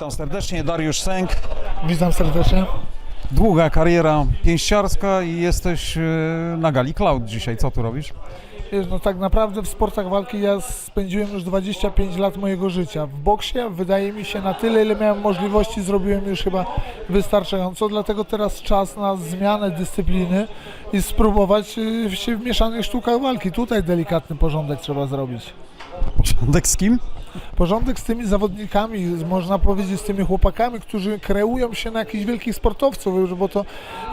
Witam serdecznie, Dariusz Sęk. Witam serdecznie. Długa kariera pięściarska i jesteś e, na gali Cloud dzisiaj. Co tu robisz? Wiesz, no tak naprawdę w sportach walki ja spędziłem już 25 lat mojego życia. W boksie wydaje mi się na tyle, ile miałem możliwości, zrobiłem już chyba wystarczająco, dlatego teraz czas na zmianę dyscypliny i spróbować y, się w mieszanych sztukach walki. Tutaj delikatny porządek trzeba zrobić. Porządek z kim? Porządek z tymi zawodnikami, można powiedzieć z tymi chłopakami, którzy kreują się na jakichś wielkich sportowców, bo to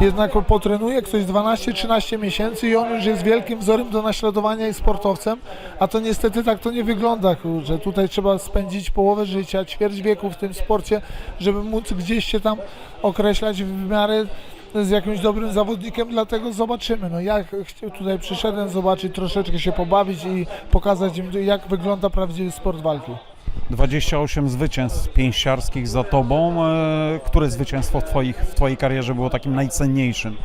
jednak potrenuje ktoś 12-13 miesięcy i on już jest wielkim wzorem do naśladowania i sportowcem, a to niestety tak to nie wygląda, że tutaj trzeba spędzić połowę życia, ćwierć wieku w tym sporcie, żeby móc gdzieś się tam określać w miarę z jakimś dobrym zawodnikiem, dlatego zobaczymy. No ja tutaj przyszedłem zobaczyć, troszeczkę się pobawić i pokazać im, jak wygląda prawdziwy sport walki. 28 zwycięstw pięściarskich za tobą. E, Które zwycięstwo w, twoich, w twojej karierze było takim najcenniejszym?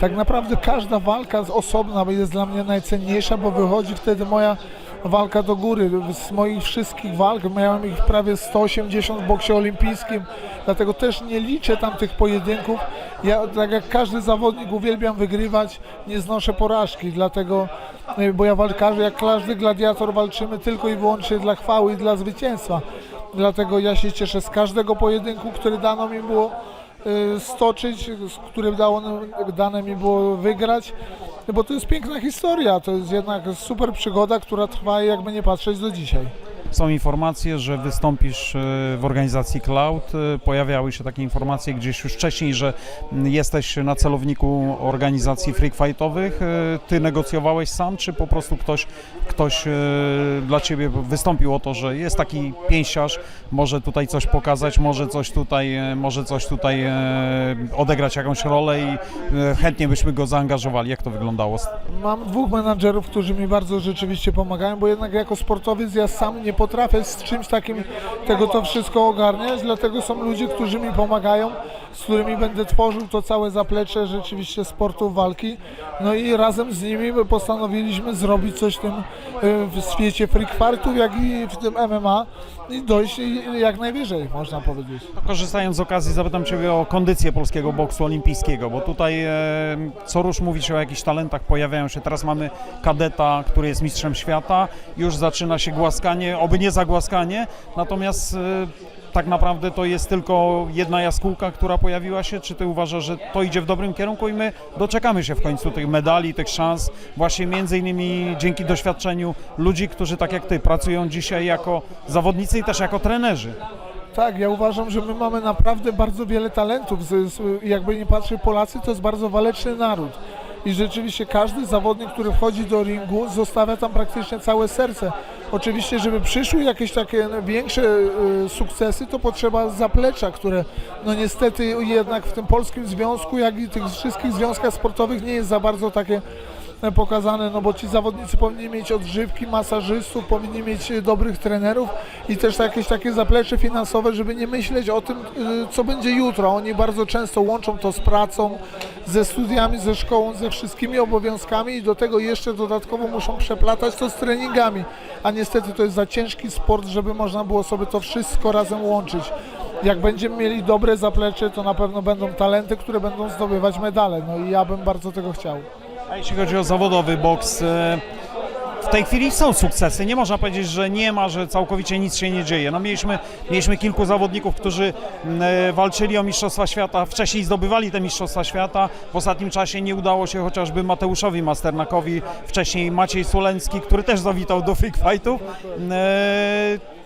Tak naprawdę każda walka z osobna jest dla mnie najcenniejsza, bo wychodzi wtedy moja walka do góry. Z moich wszystkich walk miałem ich prawie 180 w boksie olimpijskim, dlatego też nie liczę tam tych pojedynków. Ja, tak jak każdy zawodnik, uwielbiam wygrywać, nie znoszę porażki, dlatego, y, bo ja walkarzę, jak każdy gladiator walczymy tylko i wyłącznie dla chwały i dla zwycięstwa. Dlatego ja się cieszę z każdego pojedynku, który dano mi było stoczyć, z którym dane mi było wygrać, bo to jest piękna historia, to jest jednak super przygoda, która trwa jakby nie patrzeć do dzisiaj. Są informacje, że wystąpisz e, w organizacji Cloud. E, Pojawiały się takie informacje gdzieś już wcześniej, że m, jesteś na celowniku organizacji freak fightowych. E, Ty negocjowałeś sam, czy po prostu ktoś, ktoś dla ciebie wystąpił o to, że jest taki pięściarz, może tutaj coś pokazać, może coś tutaj, może coś tutaj odegrać jakąś rolę i chętnie byśmy go zaangażowali. Jak to wyglądało? Mam dwóch menadżerów, którzy mi bardzo rzeczywiście pomagają, bo jednak jako sportowiec ja sam nie potrafię z czymś takim tego to wszystko ogarniać, dlatego są ludzie, którzy mi pomagają, z którymi będę tworzył to całe zaplecze rzeczywiście sportu walki. No i razem z nimi postanowiliśmy zrobić coś w tym y, w świecie freak fightów, jak i w tym MMA i dojść jak najwyżej, można powiedzieć. Korzystając z okazji, zapytam Ciebie o kondycję polskiego boksu olimpijskiego, bo tutaj e, co rusz mówi się o jakichś talentach, pojawiają się. Teraz mamy kadeta, który jest mistrzem świata, już zaczyna się głaskanie, oby nie zagłaskanie, natomiast e, tak naprawdę to jest tylko jedna jaskółka, która pojawiła się. Czy Ty uważasz, że to idzie w dobrym kierunku i my doczekamy się w końcu tych medali, tych szans, właśnie między innymi dzięki doświadczeniu ludzi, którzy tak jak Ty pracują dzisiaj jako zawodnicy i też jako trenerzy. Tak, ja uważam, że my mamy naprawdę bardzo wiele talentów. Jakby nie patrzy Polacy, to jest bardzo waleczny naród. I rzeczywiście każdy zawodnik, który wchodzi do ringu, zostawia tam praktycznie całe serce. Oczywiście, żeby przyszły jakieś takie większe y, sukcesy, to potrzeba zaplecza, które no niestety jednak w tym polskim związku, jak i tych wszystkich związkach sportowych nie jest za bardzo takie pokazane, no bo ci zawodnicy powinni mieć odżywki, masażystów, powinni mieć e, dobrych trenerów i też jakieś takie zaplecze finansowe, żeby nie myśleć o tym, y, co będzie jutro. Oni bardzo często łączą to z pracą, ze studiami, ze szkołą, ze wszystkimi obowiązkami i do tego jeszcze dodatkowo muszą przeplatać to z treningami, a niestety to jest za ciężki sport, żeby można było sobie to wszystko razem łączyć. Jak będziemy mieli dobre zaplecze, to na pewno będą talenty, które będą zdobywać medale. No i ja bym bardzo tego chciał. A jeśli chodzi o zawodowy boks, e, w tej chwili są sukcesy. Nie można powiedzieć, że nie ma, że całkowicie nic się nie dzieje. No mieliśmy, mieliśmy kilku zawodników, którzy e, walczyli o Mistrzostwa Świata, wcześniej zdobywali te Mistrzostwa Świata. W ostatnim czasie nie udało się chociażby Mateuszowi Masternakowi, wcześniej Maciej Sulencki, który też zawitał do freak fightów.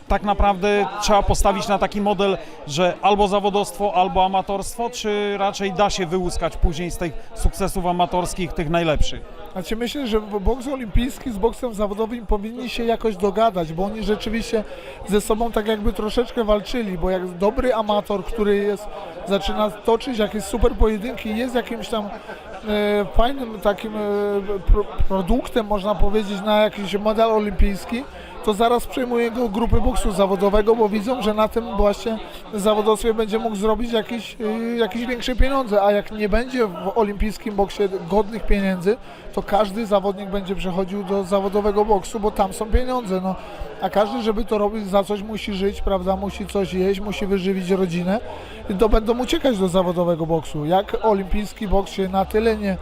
Tak naprawdę trzeba postawić na taki model, że albo zawodowstwo, albo amatorstwo, czy raczej da się wyłuskać później z tych sukcesów amatorskich tych najlepszych? Znaczy myślę, że boks olimpijski z boksem zawodowym powinni się jakoś dogadać, bo oni rzeczywiście ze sobą tak jakby troszeczkę walczyli, bo jak dobry amator, który jest, zaczyna toczyć jakieś super pojedynki, jest jakimś tam e, fajnym takim e, pro, produktem, można powiedzieć, na jakiś medal olimpijski, to zaraz przejmuje go grupy boksu zawodowego, bo widzą, że na tym właśnie zawodowstwie będzie mógł zrobić jakieś, y, jakieś większe pieniądze, a jak nie będzie w olimpijskim boksie godnych pieniędzy, to każdy zawodnik będzie przechodził do zawodowego boksu, bo tam są pieniądze, no. A każdy, żeby to robić, za coś musi żyć, prawda, musi coś jeść, musi wyżywić rodzinę to będą uciekać do zawodowego boksu. Jak olimpijski boks się na tyle nie,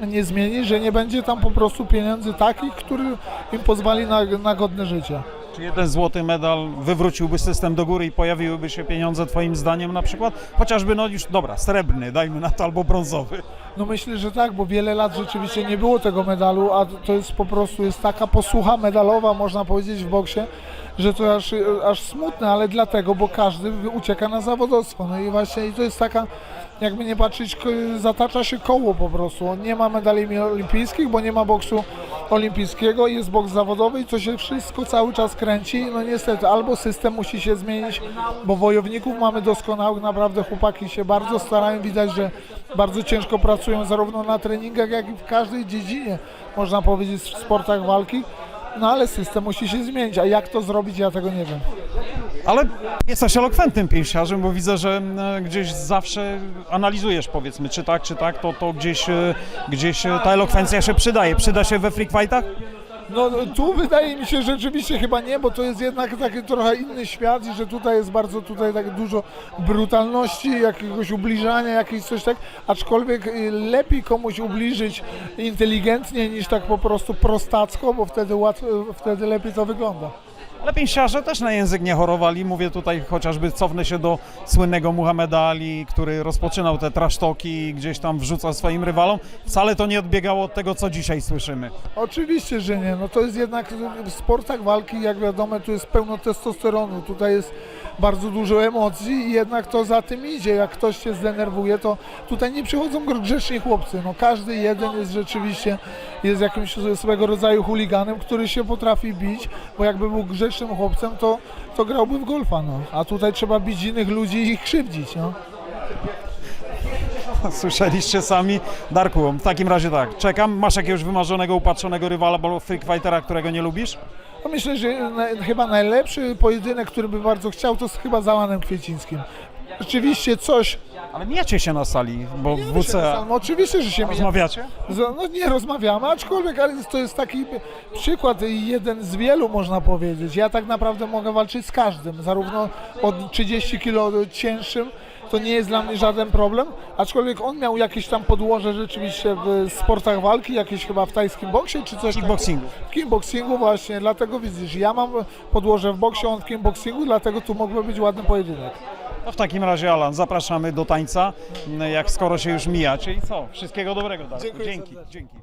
nie zmieni, że nie będzie tam po prostu pieniędzy takich, który im pozwali na, na godne życie. Czy jeden złoty medal wywróciłby system do góry i pojawiłyby się pieniądze twoim zdaniem na przykład? Chociażby, no już, dobra, srebrny, dajmy na to, albo brązowy. No myślę, że tak, bo wiele lat rzeczywiście nie było tego medalu, a to jest po prostu jest taka posłucha medalowa, można powiedzieć, w boksie, że to aż, aż smutne, ale dlatego, bo każdy ucieka na zawodowstwo. No i właśnie i to jest taka, jakby nie patrzeć, zatacza się koło po prostu. Nie ma medali olimpijskich, bo nie ma boksu olimpijskiego, jest boks zawodowy i to się wszystko cały czas kręci. No niestety, albo system musi się zmienić, bo wojowników mamy doskonałych, naprawdę chłopaki się bardzo starają, widać, że bardzo ciężko pracują zarówno na treningach, jak i w każdej dziedzinie, można powiedzieć, w sportach walki. No ale system musi się zmienić, a jak to zrobić, ja tego nie wiem. Ale jesteś elokwentnym pięściarzem, bo widzę, że e, gdzieś zawsze analizujesz, powiedzmy, czy tak, czy tak, to, to gdzieś, e, gdzieś e, ta elokwencja się przydaje. Przyda się we freak fightach? No tu wydaje mi się rzeczywiście chyba nie, bo to jest jednak taki trochę inny świat i że tutaj jest bardzo tutaj tak dużo brutalności, jakiegoś ubliżania, jakieś coś tak, aczkolwiek y, lepiej komuś ubliżyć inteligentnie niż tak po prostu prostacko, bo wtedy łatwo, wtedy lepiej to wygląda. Ale pięściarze też na język nie chorowali. Mówię tutaj chociażby, cofnę się do słynnego Muhammeda Ali, który rozpoczynał te trasztoki i gdzieś tam wrzucał swoim rywalom. Wcale to nie odbiegało od tego, co dzisiaj słyszymy. Oczywiście, że nie. No to jest jednak w sportach walki, jak wiadomo, tu jest pełno testosteronu, tutaj jest bardzo dużo emocji i jednak to za tym idzie. Jak ktoś się zdenerwuje, to tutaj nie przychodzą grzeczni chłopcy. No każdy jeden jest rzeczywiście jest jakimś swego rodzaju chuliganem, który się potrafi bić, bo jakby był grzecznym chłopcem, to, to grałby w golfa, no. A tutaj trzeba bić innych ludzi i ich krzywdzić, no. Słyszeliście sami. Darku, w takim razie tak, czekam. Masz jakiegoś wymarzonego, upatrzonego rywala albo freak fightera, którego nie lubisz? No myślę, że na, chyba najlepszy pojedynek, który by bardzo chciał, to jest chyba z Alanem Kwiecińskim. Rzeczywiście coś. Ale mijacie się na sali, bo w WCA... No, oczywiście, że się mija. Rozmawiacie? Z- No nie rozmawiamy, aczkolwiek ale to jest taki przykład, jeden z wielu można powiedzieć. Ja tak naprawdę mogę walczyć z każdym, zarówno od 30 kg cięższym, to nie jest dla mnie żaden problem, aczkolwiek on miał jakieś tam podłoże rzeczywiście w sportach walki, jakieś chyba w tajskim boksie czy coś Kickboxingu. W kickboxingu właśnie, dlatego widzisz, ja mam podłoże w boksie, on w kickboxingu, dlatego tu mógłby być ładny pojedynek. No w takim razie, Alan, zapraszamy do tańca, jak skoro się już mijacie i co? Wszystkiego dobrego, Darku. Dzięki. Dzięki.